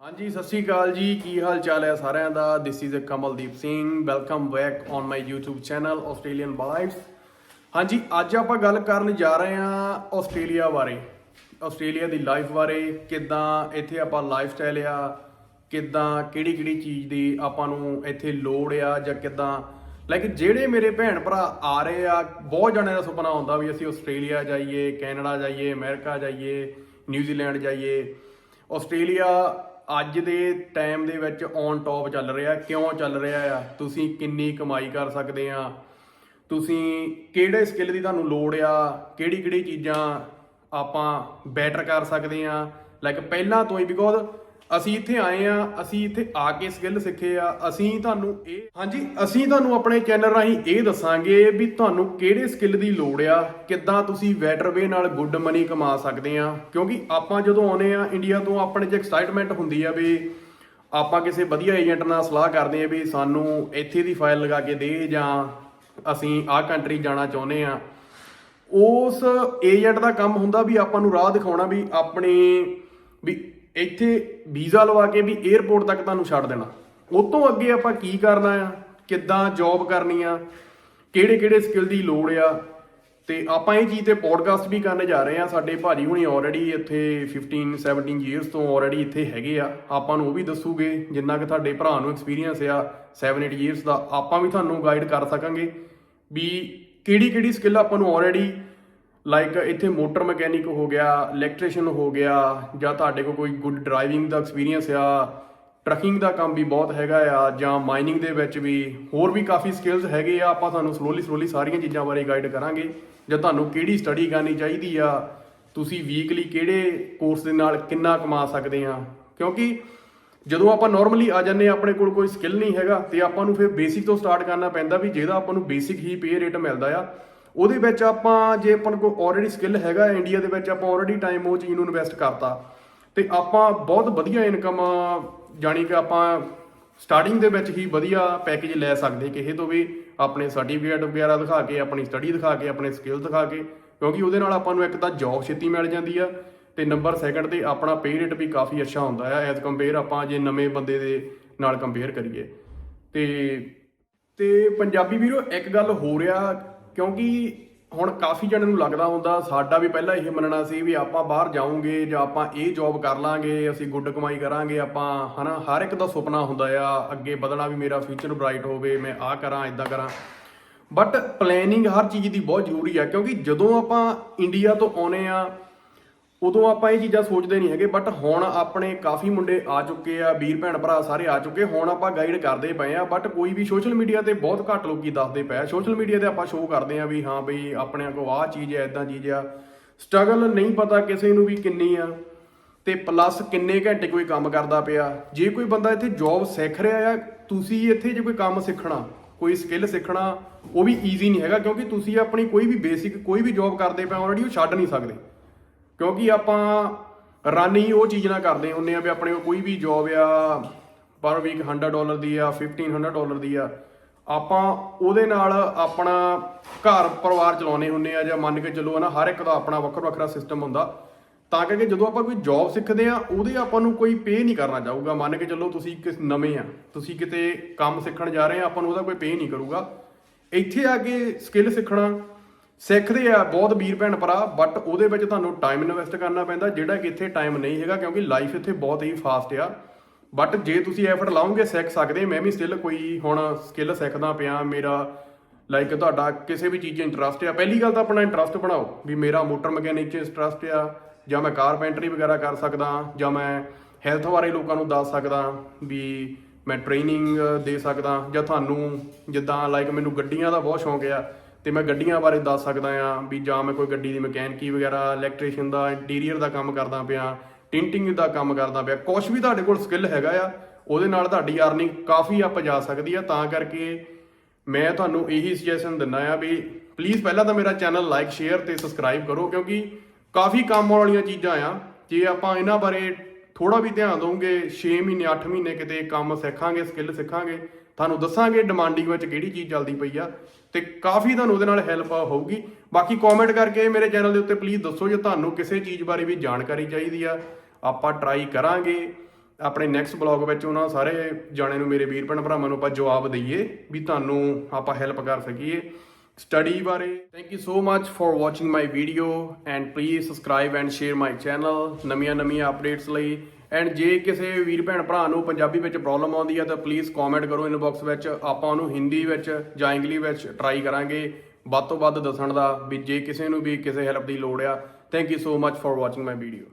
ਹਾਂਜੀ, ਸਤਿ ਸ਼੍ਰੀ ਅਕਾਲ ਜੀ। ਕੀ ਹਾਲ ਚਾਲ ਹੈ ਸਾਰਿਆਂ ਦਾ? This is Kamaldeep Singh. Welcome back on my YouTube channel Australian vibes ਹਾਂਜੀ, ਅੱਜ ਆਪਾਂ ਗੱਲ ਕਰਨ ਜਾ ਰਹੇ ਹਾਂ ਆਸਟ੍ਰੇਲੀਆ ਬਾਰੇ। ਆਸਟ੍ਰੇਲੀਆ ਦੀ ਲਾਈਫ ਬਾਰੇ, ਕਿੱਦਾਂ ਇੱਥੇ ਆਪਾਂ ਲਾਈਫ ਸਟਾਈਲ ਆ, ਕਿੱਦਾਂ ਕਿਹੜੀ ਕਿਹੜੀ ਚੀਜ਼ ਦੀ ਆਪਾਂ ਨੂੰ ਇੱਥੇ ਲੋੜ ਆ, ਜਾਂ ਕਿੱਦਾਂ। ਲਾਈਕ ਜਿਹੜੇ ਮੇਰੇ ਭੈਣ ਭਰਾ ਆ ਰਹੇ ਆ, ਬਹੁਤ ਜਣਿਆਂ ਦਾ ਸੁਪਨਾ ਹੁੰਦਾ ਵੀ ਅਸੀਂ ਆਸਟ੍ਰੇਲੀਆ ਜਾਈਏ ਕੈਨੇਡਾ ਜਾਈਏ ਅਮਰੀਕਾ ਜਾਈਏ ਨਿਊਜ਼ੀਲੈਂਡ ਜਾਈਏ। ਆਸਟ੍ਰੇਲੀਆ ਅੱਜ ਦੇ ਟਾਈਮ ਦੇ ਵਿੱਚ ਔਨ ਟੌਪ ਚੱਲ ਰਿਹਾ, ਕਿਉਂ ਚੱਲ ਰਿਹਾ ਆ? ਤੁਸੀਂ ਕਿੰਨੀ ਕਮਾਈ ਕਰ ਸਕਦੇ ਆ? ਤੁਸੀਂ ਕਿਹੜੇ ਸਕਿੱਲ ਦੀ ਤੁਹਾਨੂੰ ਲੋੜ ਆ? ਕਿਹੜੀ ਕਿਹੜੀ ਚੀਜ਼ਾਂ ਆਪਾਂ ਬੈਟਰ ਕਰ ਸਕਦੇ ਆ? ਲਾਈਕ ਪਹਿਲਾਂ ਤੋਂ ਹੀ ਬਿਕੋਜ਼ ਅਸੀਂ ਇੱਥੇ ਆਏ ਆ ਅਸੀਂ ਇੱਥੇ ਆ ਕੇ ਸਕਿੱਲ ਸਿੱਖੇ ਆ, ਅਸੀਂ ਤੁਹਾਨੂੰ ਇਹ ਹਾਂਜੀ, ਅਸੀਂ ਤੁਹਾਨੂੰ ਆਪਣੇ ਚੈਨਲ ਰਾਹੀਂ ਇਹ ਦੱਸਾਂਗੇ ਵੀ ਤੁਹਾਨੂੰ ਕਿਹੜੇ ਸਕਿੱਲ ਦੀ ਲੋੜ ਆ, ਕਿੱਦਾਂ ਤੁਸੀਂ ਬੈਟਰ ਵੇ ਨਾਲ ਗੁੱਡ ਮਨੀ ਕਮਾ ਸਕਦੇ ਆ। ਕਿਉਂਕਿ ਆਪਾਂ ਜਦੋਂ ਆਉਨੇ ਆ, ਇੰਡੀਆ ਤੋਂ ਆਪਣੇ 'ਚ ਐਕਸਾਈਟਮੈਂਟ ਹੁੰਦੀ ਆ ਵੀ ਆਪਾਂ ਕਿਸੇ ਵਧੀਆ ਏਜੰਟ ਨਾਲ ਸਲਾਹ ਕਰਦੇ ਆ ਵੀ ਸਾਨੂੰ ਇੱਥੇ ਦੀ ਫਾਈਲ ਲਗਾ ਕੇ ਦੇ ਜਾਂ ਅਸੀਂ ਆਹ ਕੰਟਰੀ ਜਾਣਾ ਚਾਹੁੰਦੇ ਆ। ਉਸ ਏਜੰਟ ਦਾ ਕੰਮ ਹੁੰਦਾ ਵੀ ਆਪਾਂ ਨੂੰ ਰਾਹ ਦਿਖਾਉਣਾ ਵੀ ਆਪਣੇ ਵੀ ਇੱਥੇ ਵੀਜ਼ਾ ਲਵਾ ਕੇ ਵੀ 에ਅਰਪੋਰਟ ਤੱਕ ਤੁਹਾਨੂੰ ਛੱਡ ਦੇਣਾ। ਉਸ ਤੋਂ ਅੱਗੇ ਆਪਾਂ ਕੀ ਕਰਨਾ ਆ? ਕਿੱਦਾਂ ਜੌਬ ਕਰਨੀ ਆ? ਕਿਹੜੇ ਕਿਹੜੇ ਸਕਿੱਲ ਦੀ ਲੋੜ ਆ? ਤੇ ਆਪਾਂ ਇਹ ਚੀਜ਼ ਤੇ ਪੋਡਕਾਸਟ ਵੀ ਕਰਨ ਜਾ ਰਹੇ ਆ। ਸਾਡੇ ਭਾਜੀ ਹੁਣੀ ਆਲਰੇਡੀ ਇੱਥੇ 15 17 ਇਅਰਸ ਤੋਂ ਆਲਰੇਡੀ ਇੱਥੇ ਹੈਗੇ ਆ। ਆਪਾਂ ਨੂੰ ਉਹ ਵੀ ਦੱਸੂਗੇ, ਜਿੰਨਾ ਕਿ ਤੁਹਾਡੇ ਭਰਾ ਨੂੰ ਐਕਸਪੀਰੀਅੰਸ ਆ 7 8 ਇਅਰਸ ਦਾ, ਆਪਾਂ ਵੀ ਤੁਹਾਨੂੰ ਗਾਈਡ ਕਰ ਸਕਾਂਗੇ ਵੀ ਕਿਹੜੀ ਕਿਹੜੀ ਸਕਿੱਲ ਆਪਾਂ ਨੂੰ ਆਲਰੇਡੀ ਲਾਈਕ ਇੱਥੇ ਮੋਟਰ ਮਕੈਨਿਕ ਹੋ ਗਿਆ ਇਲੈਕਟ੍ਰੀਸ਼ੀਅਨ ਹੋ ਗਿਆ ਜਾਂ ਤੁਹਾਡੇ ਕੋਲ ਕੋਈ ਗੁੱਡ ਡਰਾਈਵਿੰਗ ਦਾ ਐਕਸਪੀਰੀਅੰਸ ਆ ਟਰੱਕਿੰਗ ਦਾ ਕੰਮ ਵੀ ਬਹੁਤ ਹੈਗਾ ਆ ਜਾਂ ਮਾਈਨਿੰਗ ਦੇ ਵਿੱਚ ਵੀ ਹੋਰ ਵੀ ਕਾਫੀ ਸਕਿੱਲਸ ਹੈਗੇ ਆ ਆਪਾਂ ਤੁਹਾਨੂੰ ਸਲੋਲੀ ਸਲੋਲੀ ਸਾਰੀਆਂ ਚੀਜ਼ਾਂ ਬਾਰੇ ਗਾਈਡ ਕਰਾਂਗੇ ਜਾਂ ਤੁਹਾਨੂੰ ਕਿਹੜੀ ਸਟੱਡੀ ਕਰਨੀ ਚਾਹੀਦੀ ਆ ਤੁਸੀਂ ਵੀਕਲੀ ਕਿਹੜੇ ਕੋਰਸ ਦੇ ਨਾਲ ਕਿੰਨਾ ਕਮਾ ਸਕਦੇ ਆ ਕਿਉਂਕਿ ਜਦੋਂ ਆਪਾਂ ਨਾਰਮਲੀ ਆ ਜਾਂਦੇ ਹਾਂ, ਆਪਣੇ ਕੋਲ ਕੋਈ ਸਕਿੱਲ ਨਹੀਂ ਹੈਗਾ ਤੇ ਆਪਾਂ ਨੂੰ ਫਿਰ ਬੇਸਿਕ ਤੋਂ ਸਟਾਰਟ ਕਰਨਾ ਪੈਂਦਾ ਵੀ ਜਿਹਦਾ ਆਪਾਂ ਨੂੰ ਬੇਸਿਕ ਹੀ ਪੇ ਰੇਟ ਮਿਲਦਾ ਆ ਉਹਦੇ ਵਿੱਚ ਆਪਾਂ ਜੇ ਆਪਾਂ ਕੋਲ ਆਲਰੇਡੀ ਸਕਿੱਲ ਹੈਗਾ ਇੰਡੀਆ ਦੇ ਵਿੱਚ, ਆਪਾਂ ਆਲਰੇਡੀ ਟਾਈਮ ਉਹ ਚੀਜ਼ ਨੂੰ ਇਨਵੈਸਟ ਕਰਤਾ। ਤੇ ਆਪਾਂ ਬਹੁਤ ਵਧੀਆ ਇਨਕਮ ਜਾਣੀ ਕਿ ਆਪਾਂ ਸਟਾਰਟਿੰਗ ਦੇ ਵਿੱਚ ਹੀ ਵਧੀਆ ਪੈਕੇਜ ਲੈ ਸਕਦੇ, ਕਿਸੇ ਤੋਂ ਵੀ ਆਪਣੇ ਸਰਟੀਫਿਕੇਟ ਵਗੈਰਾ ਦਿਖਾ ਕੇ, ਆਪਣੀ ਸਟੱਡੀ ਦਿਖਾ ਕੇ, ਆਪਣੇ ਸਕਿੱਲ ਦਿਖਾ ਕੇ, ਕਿਉਂਕਿ ਉਹਦੇ ਨਾਲ ਆਪਾਂ ਨੂੰ ਇੱਕ ਤਾਂ ਜੌਬ ਛੇਤੀ ਮਿਲ ਜਾਂਦੀ ਆ, ਤੇ ਨੰਬਰ ਸੈਕੰਡ ਤੇ ਆਪਣਾ ਪੇ ਰੇਟ ਵੀ ਕਾਫੀ ਅੱਛਾ ਹੁੰਦਾ ਆ ਐਜ਼ ਕੰਪੇਅਰ ਆਪਾਂ ਜੇ ਨਵੇਂ ਬੰਦੇ ਦੇ ਨਾਲ ਕੰਪੇਅਰ ਕਰੀਏ। ਤੇ ਤੇ ਪੰਜਾਬੀ ਵੀਰੋ, ਇੱਕ ਗੱਲ ਹੋ ਰਿਹਾ ਕਿਉਂਕਿ ਹੁਣ ਕਾਫੀ ਜਣਿਆਂ ਨੂੰ ਲੱਗਦਾ ਹੁੰਦਾ, ਸਾਡਾ ਵੀ ਪਹਿਲਾਂ ਇਹ ਮੰਨਣਾ ਸੀ ਵੀ ਆਪਾਂ ਬਾਹਰ ਜਾਵਾਂਗੇ ਜਾਂ ਆਪਾਂ ਇਹ ਜੌਬ ਕਰ ਲਾਂਗੇ, ਅਸੀਂ ਗੁੱਡ ਕਮਾਈ ਕਰਾਂਗੇ, ਆਪਾਂ ਹਨਾ, ਹਰ ਇੱਕ ਦਾ ਸੁਪਨਾ ਹੁੰਦਾ ਆ, ਅੱਗੇ ਵਧਣਾ ਵੀ ਮੇਰਾ ਫਿਊਚਰ ਬ੍ਰਾਈਟ ਹੋਵੇ, ਮੈਂ ਆਹ ਕਰਾਂ ਇਦਾਂ ਕਰਾਂ। ਬਟ ਪਲੈਨਿੰਗ ਹਰ ਚੀਜ਼ ਦੀ ਬਹੁਤ ਜ਼ਰੂਰੀ ਆ, ਕਿਉਂਕਿ ਜਦੋਂ ਆਪਾਂ ਇੰਡੀਆ ਤੋਂ ਆਉਨੇ ਆ ਉਦੋਂ ਆਪਾਂ ਇਹ ਚੀਜ਼ਾਂ ਸੋਚਦੇ ਨਹੀਂ ਹੈਗੇ ਬਟ ਹੁਣ ਆਪਣੇ ਕਾਫੀ ਮੁੰਡੇ ਆ ਚੁੱਕੇ ਆ, ਵੀਰ ਭੈਣ ਭਰਾ ਸਾਰੇ ਆ ਚੁੱਕੇ, ਹੁਣ ਆਪਾਂ ਗਾਈਡ ਕਰਦੇ ਪਏ ਆ ਬਟ ਕੋਈ ਵੀ ਸੋਸ਼ਲ ਮੀਡੀਆ ਤੇ ਬਹੁਤ ਘੱਟ ਲੋਕੀ ਦੱਸਦੇ ਪਏ ਆ। ਸੋਸ਼ਲ ਮੀਡੀਆ ਤੇ ਆਪਾਂ ਸ਼ੋਅ ਕਰਦੇ ਆ ਵੀ ਹਾਂ ਬਈ ਆਪਣੇ ਕੋਲ ਆਹ ਚੀਜ਼ ਹੈ ਇਦਾਂ ਚੀਜ਼ ਆ। ਸਟਰਗਲ ਨਹੀਂ ਪਤਾ ਕਿਸੇ ਨੂੰ ਵੀ ਕਿੰਨੀ ਆ, ਤੇ ਪਲੱਸ ਕਿੰਨੇ ਘੰਟੇ ਕੋਈ ਕੰਮ ਕਰਦਾ ਪਿਆ। ਜੇ ਕੋਈ ਬੰਦਾ ਇੱਥੇ ਜੌਬ ਸਿੱਖ ਰਿਹਾ ਆ, ਤੁਸੀਂ ਇੱਥੇ ਜੇ ਕੋਈ ਕੰਮ ਸਿੱਖਣਾ, ਕੋਈ ਸਕਿੱਲ ਸਿੱਖਣਾ, ਉਹ ਵੀ ਈਜ਼ੀ ਨਹੀਂ ਹੈਗਾ, ਕਿਉਂਕਿ ਤੁਸੀਂ ਆਪਣੀ ਕੋਈ ਵੀ ਬੇਸਿਕ ਕੋਈ ਵੀ ਜੌਬ ਕਰਦੇ ਪਏ ਆਲਰੇਡੀ ਉਹ ਛੱਡ ਨਹੀਂ ਸਕਦੇ। ਕਿਉਂਕਿ ਆਪਾਂ ਰਨ ਹੀ ਉਹ ਚੀਜ਼ ਨਾਲ ਕਰਦੇ ਹੁੰਨੇ ਆ ਵੀ ਆਪਣੇ ਕੋਲ ਕੋਈ ਵੀ ਜੌਬ ਆ ਪਰ ਵੀਕ 100 ਡਾਲਰ ਦੀ ਆ 1500 ਡਾਲਰ ਦੀ ਆ, ਆਪਾਂ ਉਹਦੇ ਨਾਲ ਆਪਣਾ ਘਰ ਪਰਿਵਾਰ ਚਲਾਉਣੇ ਹੁੰਨੇ ਆ ਜਾਂ ਮੰਨ ਕੇ ਚੱਲੋ ਹਨਾ, ਹਰ ਇੱਕ ਦਾ ਆਪਣਾ ਵੱਖਰਾ ਵੱਖਰਾ ਸਿਸਟਮ ਹੁੰਦਾ, ਤਾਂ ਕਰਕੇ ਜਦੋਂ ਆਪਾਂ ਕੋਈ ਜੌਬ ਸਿੱਖਦੇ ਆ ਉਹਦੇ ਆਪਾਂ ਨੂੰ ਕੋਈ ਪੇ ਨਹੀਂ ਕਰਨਾ ਚਾਹੂਗਾ। ਮੰਨ ਕੇ ਚੱਲੋ ਤੁਸੀਂ ਕਿਸ ਨਵੇਂ ਆ, ਤੁਸੀਂ ਕਿਤੇ ਕੰਮ ਸਿੱਖਣ ਜਾ ਰਹੇ ਆ, ਆਪਾਂ ਨੂੰ ਉਹਦਾ ਕੋਈ ਪੇ ਨਹੀਂ ਕਰੂਗਾ। ਇੱਥੇ ਆ ਕੇ ਸਕਿੱਲ ਸਿੱਖਣਾ ਸਿੱਖਦੇ ਆ, ਬਹੁਤ ਵੀਰ ਭੈਣ ਭਰਾ ਬਟ ਉਹਦੇ ਵਿੱਚ ਤੁਹਾਨੂੰ ਟਾਈਮ ਇਨਵੈਸਟ ਕਰਨਾ ਪੈਂਦਾ, ਜਿਹੜਾ ਕਿ ਇੱਥੇ ਟਾਈਮ ਨਹੀਂ ਹੈਗਾ, ਕਿਉਂਕਿ ਲਾਈਫ ਇੱਥੇ ਬਹੁਤ ਹੀ ਫਾਸਟ ਆ। ਬਟ ਜੇ ਤੁਸੀਂ ਐਫਰਟ ਲਾਓਗੇ, ਸਿੱਖ ਸਕਦੇ, ਮੈਂ ਵੀ ਸਟਿਲ ਕੋਈ ਹੁਣ ਸਕਿੱਲ ਸਿੱਖਦਾ ਪਿਆ, ਮੇਰਾ ਲਾਈਕ ਤੁਹਾਡਾ ਕਿਸੇ ਵੀ ਚੀਜ਼ 'ਚ ਇੰਟਰਸਟ ਆ। ਪਹਿਲੀ ਗੱਲ ਤਾਂ ਆਪਣਾ ਇੰਟਰਸਟ ਬਣਾਓ, ਵੀ ਮੇਰਾ ਮੋਟਰ ਮਕੈਨਿਕ 'ਚ ਇੰਟਰਸਟ ਆ, ਜਾਂ ਮੈਂ ਕਾਰਪੈਂਟਰੀ ਵਗੈਰਾ ਕਰ ਸਕਦਾ, ਜਾਂ ਮੈਂ ਹੈਲਥ ਬਾਰੇ ਲੋਕਾਂ ਨੂੰ ਦੱਸ ਸਕਦਾ, ਵੀ ਮੈਂ ਟ੍ਰੇਨਿੰਗ ਦੇ ਸਕਦਾ, ਜਾਂ ਤੁਹਾਨੂੰ ਜਿੱਦਾਂ ਲਾਈਕ ਮੈਨੂੰ ਗੱਡੀਆਂ ਦਾ ਬਹੁਤ ਸ਼ੌਂਕ ਆ। ਤੇ ਮੈਂ ਗੱਡੀਆਂ ਬਾਰੇ ਦੱਸ ਸਕਦਾ ਆ ਵੀ ਜਾਂ ਮੈਂ ਕੋਈ ਗੱਡੀ ਦੀ ਮਕੈਨਿਕੀ ਵਗੈਰਾ ਇਲੈਕਟ੍ਰੀਸ਼ੀਅਨ ਦਾ ਇੰਟੀਰੀਅਰ ਦਾ ਕੰਮ ਕਰਦਾ ਪਿਆ ਟਿੰਟਿੰਗ ਦਾ ਕੰਮ ਕਰਦਾ ਪਿਆ ਕੁਝ ਵੀ ਤੁਹਾਡੇ ਕੋਲ ਸਕਿੱਲ ਹੈਗਾ ਆ, ਉਹਦੇ ਨਾਲ ਤੁਹਾਡੀ ਅਰਨਿੰਗ ਕਾਫੀ ਅਪ ਜਾ ਸਕਦੀ ਆ, ਤਾਂ ਕਰਕੇ ਮੈਂ ਤੁਹਾਨੂੰ ਇਹੀ ਸੁਜੈਸ਼ਨ ਦਿੰਦਾ ਆ ਵੀ ਪਲੀਜ਼ ਪਹਿਲਾਂ ਤਾਂ ਮੇਰਾ ਚੈਨਲ ਲਾਈਕ ਸ਼ੇਅਰ ਤੇ ਸਬਸਕ੍ਰਾਈਬ ਕਰੋ, ਕਿਉਂਕਿ ਕਾਫੀ ਕੰਮ ਆਉਣ ਵਾਲੀਆਂ ਚੀਜ਼ਾਂ ਆ। ਜੇ ਆਪਾਂ ਇਹਨਾਂ ਬਾਰੇ ਥੋੜਾ ਵੀ ਧਿਆਨ ਦਵਾਂਗੇ 6 ਮਹੀਨੇ 8 ਮਹੀਨੇ ਕਿਤੇ ਕੰਮ ਸਿੱਖਾਂਗੇ ਸਕਿੱਲ ਸਿੱਖਾਂਗੇ, ਤੁਹਾਨੂੰ ਦੱਸਾਂਗੇ ਡਿਮਾਂਡਿੰਗ ਵਿੱਚ ਕਿਹੜੀ ਚੀਜ਼ ਚੱਲਦੀ ਪਈ ਆ। ਤੇ ਕਾਫੀ ਤੁਹਾਨੂੰ ਉਹਦੇ ਨਾਲ ਹੈਲਪ ਹੋਊਗੀ। ਬਾਕੀ ਕਮੈਂਟ ਕਰਕੇ ਮੇਰੇ ਚੈਨਲ ਦੇ ਉੱਤੇ ਪਲੀਜ਼ ਦੱਸੋ ਜੇ ਤੁਹਾਨੂੰ ਕਿਸੇ ਚੀਜ਼ ਬਾਰੇ ਵੀ ਜਾਣਕਾਰੀ ਚਾਹੀਦੀ ਆ, ਆਪਾਂ ਟਰਾਈ ਕਰਾਂਗੇ। ਆਪਣੇ ਨੈਕਸਟ ਬਲੌਗ ਵਿੱਚ ਉਹਨਾਂ ਸਾਰੇ ਜਾਣੇ ਨੂੰ, ਮੇਰੇ ਵੀਰ ਭੈਣ ਭਰਾਵਾਂ ਨੂੰ ਆਪਾਂ ਜਵਾਬ ਦਈਏ ਵੀ ਤੁਹਾਨੂੰ ਆਪਾਂ ਹੈਲਪ ਕਰ ਸਕੀਏ ਸਟੱਡੀ ਬਾਰੇ। Thank you so much for watching my video and please subscribe and share my channel ਨਵੀਆਂ ਨਵੀਆਂ ਅਪਡੇਟਸ ਲਈ ਐਂਡ ਜੇ ਕਿਸੇ ਵੀਰ ਭੈਣ ਭਰਾ ਨੂੰ ਪੰਜਾਬੀ ਵਿੱਚ ਪ੍ਰੋਬਲਮ ਆਉਂਦੀ ਹੈ ਤਾਂ ਪਲੀਜ਼ ਕਮੈਂਟ ਕਰੋ ਇਨਬਾਕਸ ਵਿੱਚ। ਆਪਾਂ ਉਹਨੂੰ ਹਿੰਦੀ ਵਿੱਚ ਜਾਂ ਇੰਗਲਿਸ਼ ਵਿੱਚ ਟਰਾਈ ਕਰਾਂਗੇ। ਵੱਧ ਤੋਂ ਵੱਧ ਦੱਸਣ ਦਾ ਵੀ ਜੇ ਕਿਸੇ ਨੂੰ ਵੀ ਕਿਸੇ ਹੈਲਪ ਦੀ ਲੋੜ ਆ thank you so much for watching my video